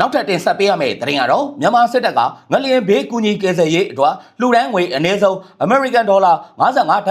နောက်ထပ်တင်ဆက်ပေးရမယ့်သတင်းကတော့မြန်မာစစ်တပ်ကငလျင်ဘေးကူညီကယ်ဆယ်ရေးအတွက်လှူဒန်းငွေအနည်းဆုံး American Dollar 55.8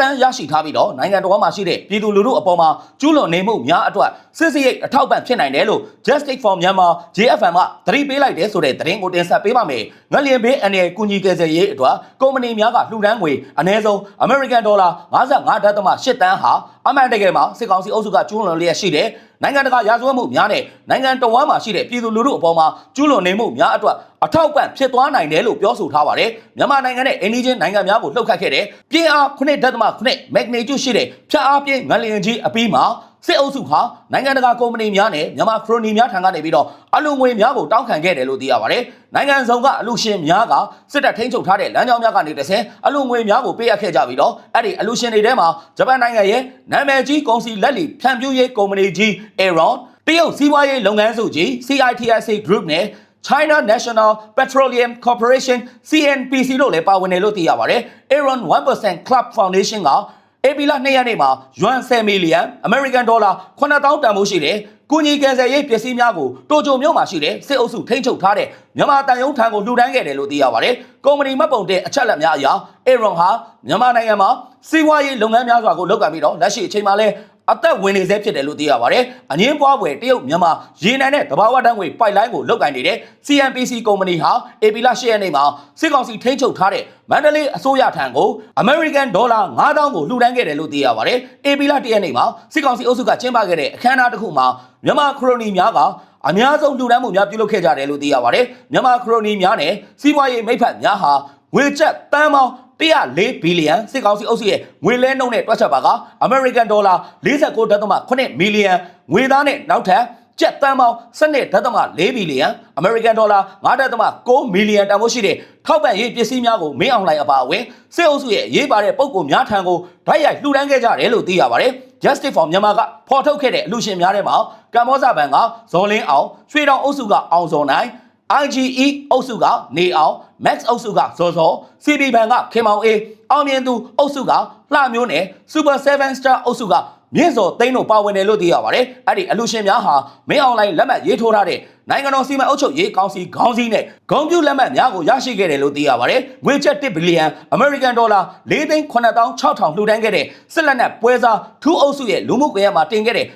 တန်းရရှိထားပြီးတော့နိုင်ငံတော်မှာရှိတဲ့ပြည်သူလူထုအပေါ်မှာကျူးလွန်နေမှုများအတွက်စစ်စရိတ်အထောက်ပံ့ဖြစ်နိုင်တယ်လို့ Justice for Myanmar JFM ကသတိပေးလိုက်တဲ့ဆိုတဲ့သတင်းကိုတင်ဆက်ပေးပါမယ်။ငလျင်ဘေးအနေကူညီကယ်ဆယ်ရေးအတွက်ကုမ္ပဏီများကလှူဒန်းငွေအနည်းဆုံး American Dollar 55.8တန်းဟာ အမှန်တကယ်မှာစစ်ကောင်စီအုပ်စုကကျူးလွန်လျက်ရှိတဲ့နိုင်ငံတကာရာဇဝတ်မှုများနဲ့နိုင်ငံတော်ဝန်မှာရှိတဲ့ပြည်သူလူထုအပေါ်မှာကျူးလွန်နေမှုများအတွက်အထောက်ပံ့ဖြစ်သွားနိုင်တယ်လို့ပြောဆိုထားပါတယ်မြန်မာနိုင်ငံနဲ့အိန္ဒိချင်းနိုင်ငံများကိုလှုပ်ခတ်ခဲ့တဲ့ပြင်းအား9.9 magnitude ရှိတဲ့ဖြတ်အားပြင်းငလျင်ကြီးအပြီးမှာ စစ်အုပ်စုဟာနိုင်ငံတကာကုမ္ပဏီများနဲ့မြန်မာခရိုနီများထံကနေပြီးတော့အလူငွေများကိုတောင်းခံခဲ့တယ်လို့သိရပါတယ်နိုင်ငံစုံကအလူရှင်များကစစ်တပ်ထိန်းချုပ်ထားတဲ့လမ်းကြောင်းများကနေတစ်ဆင့်အလူငွေများကိုပေးအပ်ခဲ့ကြပြီးတော့အဲ့ဒီအလူရှင်တွေထဲမှာဂျပန်နိုင်ငံရဲ့နာမည်ကြီးကုန်စည်လက်လီဖြန့်ဖြူးရေးကုမ္ပဏီကြီး Aeron တရုတ်စီးပွားရေးလုပ်ငန်းစုကြီး CITIC Group နဲ့ China National Petroleum Corporation CNPC တို့လည်းပါဝင်တယ်လို့သိရပါတယ်။ Aaron 1% Club Foundation က အေပီလာ2ရက်နေ့မှာယွမ်10မီလီယံ American Dollar 9000တန်ဖိုးရှိတဲ့ကုညီကယ်ဆယ်ရေးပစ္စည်းများကိုတိုကျိုမြို့မှာရှိတဲ့စစ်အုပ်စုထိန်းချုပ်ထားတဲ့မြန်မာတန်ယုံထံကိုလှူဒန်းခဲ့တယ်လို့သိရပါတယ်။ကုမ္ပဏီမှတ်ပုံတင်အချက်လက်များအရ Aaron ဟာမြန်မာနိုင်ငံမှာစီးပွားရေးလုပ်ငန်းများစွာကိုလုပ်ကံပြီးတော့လက်ရှိအချိန်မှာလဲ အသက်ဝင်နေစေဖြစ်တယ်လို့သိရပါတယ်။အငင်းပွားပွဲတရုတ်မြန်မာရေနံနဲ့တဘာဝတန်းငွေပိုက်လိုင်းကိုလုပ်ကင်နေတဲ့ CNPC ကုမ္ပဏီဟာအေပီလာ၈ရက်နေ့မှာစစ်ကောင်စီထိန်းချုပ်ထားတဲ့မန္တလေးအစိုးရထံကို American Dollar 9000ကိုလှူဒန်းခဲ့တယ်လို့သိရပါတယ်။အေပီလာ၁ရက်နေ့မှာစစ်ကောင်စီအုပ်စုကကျင်းပခဲ့တဲ့အခမ်းအနားတစ်ခုမှာမြန်မာခရိုနီများကအများဆုံးလှူဒန်းမှုများပြုလုပ်ခဲ့ကြတယ်လို့သိရပါတယ်။မြန်မာခရိုနီများနဲ့စီးပွားရေးမိတ်ဖက်များဟာငွေကျပ်တန်ပေါင်း 104ဘီလီယံစစ်ကောင်စီအုပ်စုရဲ့ငွေလဲနှုန်းနဲ့တွက်ချက်ပါက American Dollar 49.8မီလီယံငွေသားနဲ့နောက်ထပ်ကျပ်တန်ပေါင်း12.4ဘီလီယံ American Dollar 9.6မီလီယံတန်ဖိုးရှိတဲ့ထောက်ပံ့ရေးပစ္စည်းများကိုမင်းအောင်လှိုင်အပါအဝင်စစ်အုပ်စုရဲ့ရေးပါတဲ့ပုံကိုများထံကိုဓာတ်ရိုက်လှူဒန်းခဲ့ကြတယ်လို့သိရပါတယ် Justice for Myanmar ကဖော်ထုတ်ခဲ့တဲ့အလူရှင်များထဲမှာကမ္ဘောဇဘန်ကဇော်လင်းအောင်ရွှေတောင်အုပ်စုကအောင်စောနိုင် IGE အုပ်စုကနေအောင် Max အုပ်စုကဇော်ဇော် CB ဘန်ကခင်မောင်အေးအောင်မြင်သူအုပ်စုကလှမျိုးနဲ့ Super 7 Star အုပ်စုကမြင့်စော်သိန်းတို့ပါဝင်တယ်လို့သိရပါတယ်။အဲ့ဒီအလူရှင်များဟာမင်းအွန်လိုင်းလက်မှတ်ရေးထိုးထားတဲ့နိုင်ငံတော်စီမံအုပ်ချုပ်ရေးကောင်စီခေါင်းစည်းနဲ့ဂုံပြူလက်မှတ်များကိုရရှိခဲ့တယ်လို့သိရပါတယ်။ငွေကျပ်1ဘီလီယံ American Dollar 4,9600လှူဒန်းခဲ့တဲ့စစ်လက်နက်ပွဲစားထူးအုပ်စုရဲ့လူမှုကွန်ရက်မှာတင်ခဲ့တဲ့